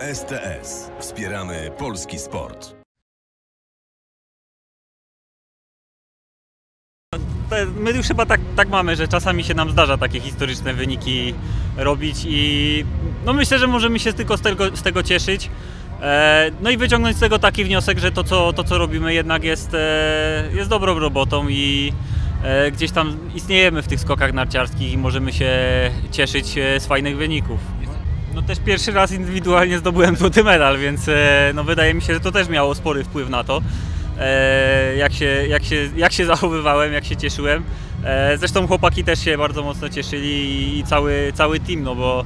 STS. Wspieramy polski sport. My już chyba tak, tak mamy, że czasami się nam zdarza takie historyczne wyniki robić i no myślę, że możemy się tylko z tego, z tego cieszyć. E, No i wyciągnąć z tego taki wniosek, że to co, to, co robimy jednak jest, e, jest dobrą robotą i e, gdzieś tam istniejemy w tych skokach narciarskich i możemy się cieszyć z fajnych wyników. No też pierwszy raz indywidualnie zdobyłem złoty medal, więc e, no wydaje mi się, że to też miało spory wpływ na to, e, jak się, jak się, jak się zachowywałem, jak się cieszyłem. E, Zresztą chłopaki też się bardzo mocno cieszyli i- cały, cały team, no bo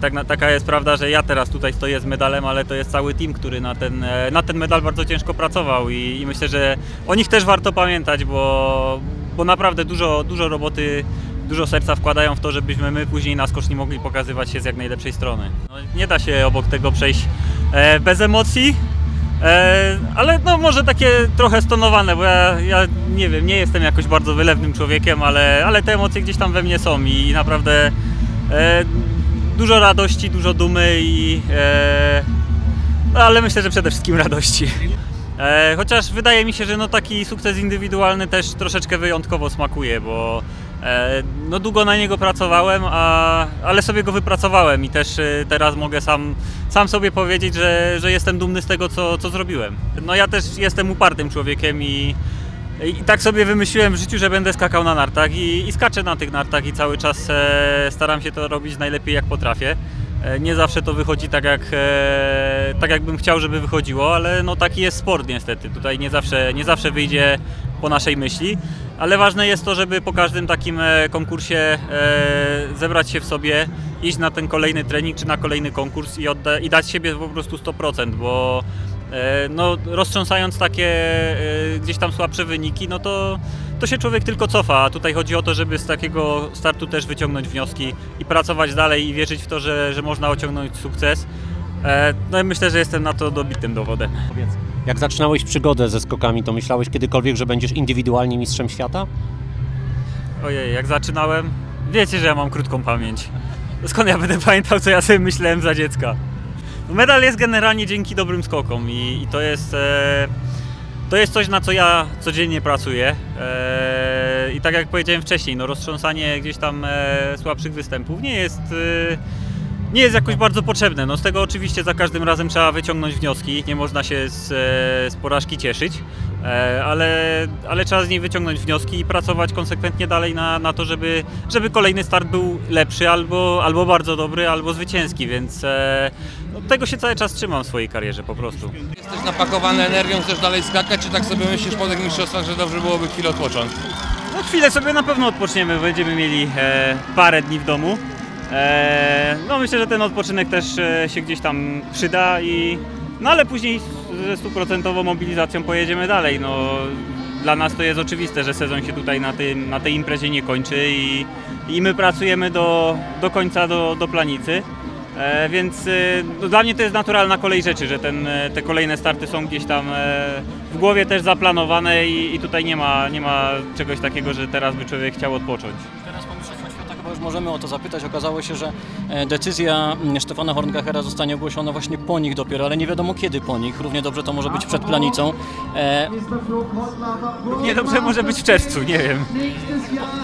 tak, taka jest prawda, że ja teraz tutaj stoję z medalem, ale to jest cały team, który na ten, na ten medal bardzo ciężko pracował i, i myślę, że o nich też warto pamiętać, bo, bo naprawdę dużo, dużo roboty dużo serca wkładają w to, żebyśmy my później na skoczni mogli pokazywać się z jak najlepszej strony. No, nie da się obok tego przejść e, bez emocji, e, ale no może takie trochę stonowane, bo ja, ja nie wiem, nie jestem jakoś bardzo wylewnym człowiekiem, ale, ale te emocje gdzieś tam we mnie są i naprawdę e, dużo radości, dużo dumy i e, no, ale myślę, że przede wszystkim radości. E, chociaż wydaje mi się, że no taki sukces indywidualny też troszeczkę wyjątkowo smakuje, bo no długo na niego pracowałem, a, ale sobie go wypracowałem i też e, teraz mogę sam, sam sobie powiedzieć, że, że jestem dumny z tego, co, co zrobiłem. No ja też jestem upartym człowiekiem i, i tak sobie wymyśliłem w życiu, że będę skakał na nartach i, i skaczę na tych nartach i cały czas e, staram się to robić najlepiej jak potrafię. E, Nie zawsze to wychodzi tak jak, e, tak jak bym chciał, żeby wychodziło, ale no taki jest sport niestety. Tutaj nie zawsze, nie zawsze wyjdzie po naszej myśli, ale ważne jest to, żeby po każdym takim e, konkursie e, zebrać się w sobie, iść na ten kolejny trening czy na kolejny konkurs i, odda- i dać siebie po prostu 100%, bo e, no, roztrząsając takie gdzieś tam słabsze wyniki, no to, to się człowiek tylko cofa, a tutaj chodzi o to, żeby z takiego startu też wyciągnąć wnioski i pracować dalej i wierzyć w to, że, że można osiągnąć sukces. E, No i myślę, że jestem na to dobitym dowodem. Jak zaczynałeś przygodę ze skokami, to myślałeś kiedykolwiek, że będziesz indywidualnie mistrzem świata? Ojej, jak zaczynałem, wiecie, że ja mam krótką pamięć. Skąd ja będę pamiętał, co ja sobie myślałem za dziecka? No, Medal jest generalnie dzięki dobrym skokom i, i to jest... E, to jest coś, na co ja codziennie pracuję. E, I tak jak powiedziałem wcześniej, no roztrząsanie gdzieś tam e, słabszych występów nie jest, e, nie jest jakoś bardzo potrzebne. No z tego oczywiście za każdym razem trzeba wyciągnąć wnioski. Nie można się z, e, z porażki cieszyć, e, ale, ale trzeba z niej wyciągnąć wnioski i pracować konsekwentnie dalej na, na to, żeby, żeby kolejny start był lepszy albo, albo bardzo dobry, albo zwycięski, więc e, no, tego się cały czas trzymam w swojej karierze po prostu. Jesteś napakowany energią, chcesz dalej skakać, czy tak sobie myślisz po tych mistrzostwach, że dobrze byłoby chwilę odpocząć? No chwilę sobie na pewno odpoczniemy, będziemy mieli e, parę dni w domu. E, no myślę, że ten odpoczynek też e, się gdzieś tam przyda i no ale później ze stuprocentową mobilizacją pojedziemy dalej. No, dla nas to jest oczywiste, że sezon się tutaj na, tym, na tej imprezie nie kończy i, i my pracujemy do, do końca, do, do planicy. E, więc e, no, dla mnie to jest naturalna kolej rzeczy, że ten, e, te kolejne starty są gdzieś tam e, w głowie też zaplanowane i, i tutaj nie ma, nie ma czegoś takiego, że teraz by człowiek chciał odpocząć. Już możemy o to zapytać. Okazało się, że e, decyzja mm, Stefana Horngachera zostanie ogłoszona właśnie po nich dopiero, ale nie wiadomo kiedy po nich. Równie dobrze to może być przed planicą. E, Nie dobrze może być w czerwcu, nie wiem.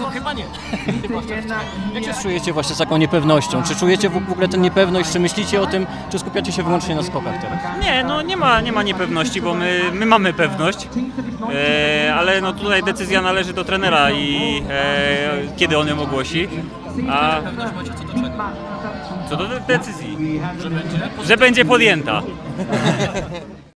no chyba nie. Jak się czujecie właśnie z taką niepewnością? Czy czujecie w ogóle tę niepewność? Czy myślicie o tym, czy skupiacie się wyłącznie na skokach teraz? Nie, no nie ma, nie ma niepewności, bo my, my mamy pewność, e, ale no tutaj decyzja należy do trenera i e, kiedy on ją ogłosi. A Pewność macie co do czego? co do de- decyzji, że będzie podjęta.